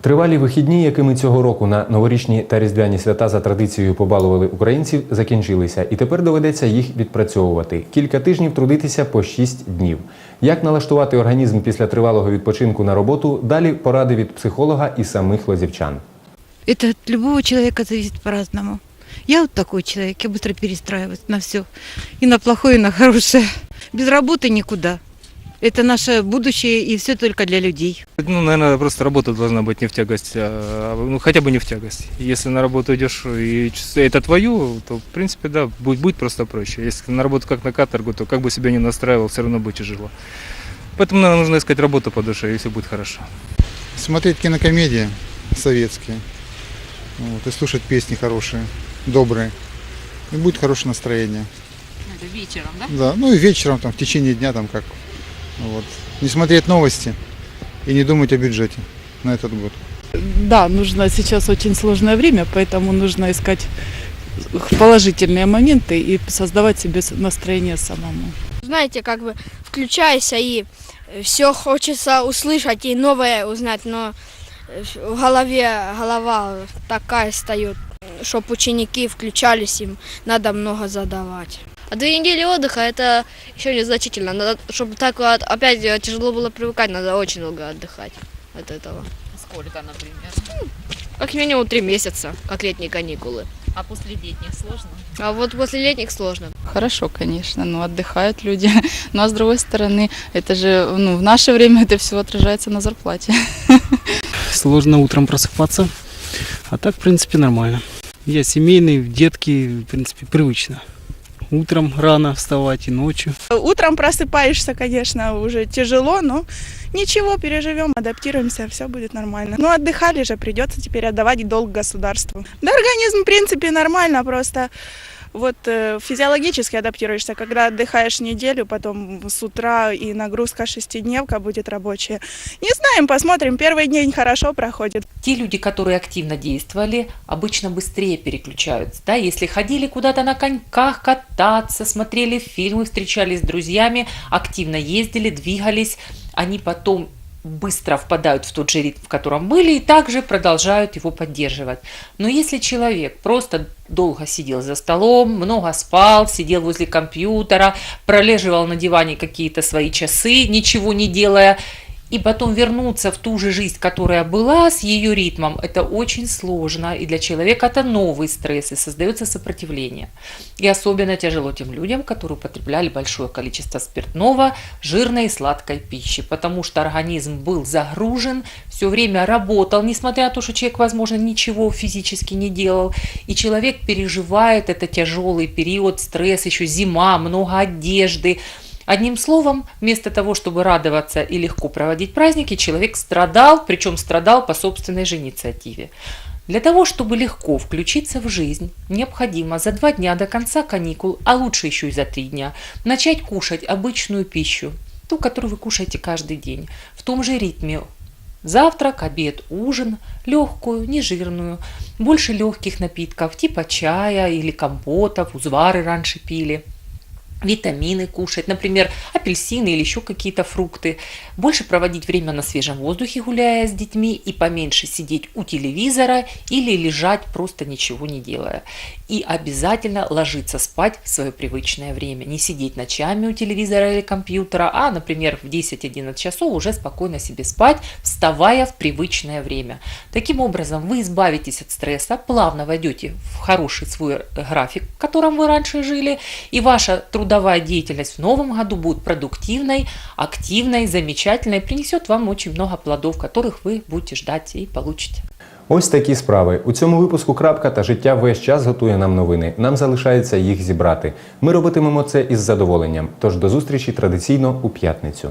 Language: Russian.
Тривалі вихідні, якими цього року на новорічні та різдвяні свята за традицією побалували українців, закінчилися, і тепер доведеться їх відпрацьовувати. Кілька тижнів трудитися по 6 днів. Як налаштувати організм після тривалого відпочинку на роботу? Далі поради від психолога і самих лозівчан. Это от любого человека зависит по-разному. Я вот такой человек, я быстро перестраиваюсь на все. И на плохое, и на хорошее. Без работы никуда. Это наше будущее, и все только для людей. Ну, наверное, просто работа должна быть не в тягость, а, ну, хотя бы не в тягость. Если на работу идешь и это твою, то, в принципе, да, будет, будет просто проще. Если на работу как на каторгу, то как бы себя не настраивал, все равно будет тяжело. Поэтому, наверное, нужно искать работу по душе, и все будет хорошо. смотреть кинокомедии советские, вот, и слушать песни хорошие, добрые. И будет хорошее настроение. Это вечером, да? Да, ну и вечером, там, в течение дня, там как. Вот. Не смотреть новости и не думать о бюджете на этот год. Да, нужно сейчас очень сложное время, поэтому нужно искать положительные моменты и создавать себе настроение самому. знаете, как бы включаешься и все хочется услышать и новое узнать, но э, в голове голова такая встает, чтобы ученики включались, им надо много задавать. А две недели отдыха это еще незначительно. Надо, чтобы так вот опять тяжело было привыкать, надо очень долго отдыхать от этого. Сколько, например? Как минимум три месяца, как летние каникулы. А после летних сложно? А вот после летних сложно. Хорошо, конечно, но отдыхают люди. Ну а с другой стороны, это же, ну, в наше время это все отражается на зарплате. Сложно утром просыпаться, а так, в принципе, нормально. Я семейный, детки, в принципе, привычно. Утром рано вставать и ночью. Утром просыпаешься, конечно, уже тяжело, но ничего, переживем, адаптируемся, все будет нормально. Ну, отдыхали же, придется теперь отдавать долг государству. Да, организм, в принципе, нормально, просто вот э, физиологически адаптируешься, когда отдыхаешь неделю, потом с утра и нагрузка шестидневка будет рабочая. Не знаем, посмотрим, первый день хорошо проходит. Те люди, которые активно действовали, обычно быстрее переключаются. Да? Если ходили куда-то на коньках кататься, смотрели фильмы, встречались с друзьями, активно ездили, двигались, они потом быстро впадают в тот же ритм, в котором были, и также продолжают его поддерживать. Но если человек просто долго сидел за столом, много спал, сидел возле компьютера, пролеживал на диване какие-то свои часы, ничего не делая, и потом вернуться в ту же жизнь, которая была с ее ритмом, это очень сложно. И для человека это новый стресс, и создается сопротивление. И особенно тяжело тем людям, которые употребляли большое количество спиртного, жирной и сладкой пищи, потому что организм был загружен, все время работал, несмотря на то, что человек, возможно, ничего физически не делал. И человек переживает это тяжелый период, стресс, еще зима, много одежды, Одним словом, вместо того, чтобы радоваться и легко проводить праздники, человек страдал, причем страдал по собственной же инициативе. Для того, чтобы легко включиться в жизнь, необходимо за два дня до конца каникул, а лучше еще и за три дня, начать кушать обычную пищу, ту, которую вы кушаете каждый день, в том же ритме. Завтрак, обед, ужин, легкую, нежирную, больше легких напитков, типа чая или компотов, узвары раньше пили – витамины кушать, например, апельсины или еще какие-то фрукты, больше проводить время на свежем воздухе, гуляя с детьми, и поменьше сидеть у телевизора или лежать просто ничего не делая. И обязательно ложиться спать в свое привычное время, не сидеть ночами у телевизора или компьютера, а, например, в 10-11 часов уже спокойно себе спать, вставая в привычное время. Таким образом, вы избавитесь от стресса, плавно войдете в хороший свой график, в котором вы раньше жили, и ваша трудовая деятельность в новом году будет продуктивной, активной, замечательной, принесет вам очень много плодов, которых вы будете ждать и получите. Ось такі справи. У цьому випуску крапка та життя весь час готує нам новини. Нам залишається їх зібрати. Ми робитимемо це із задоволенням. Тож до зустрічі традиційно у п'ятницю.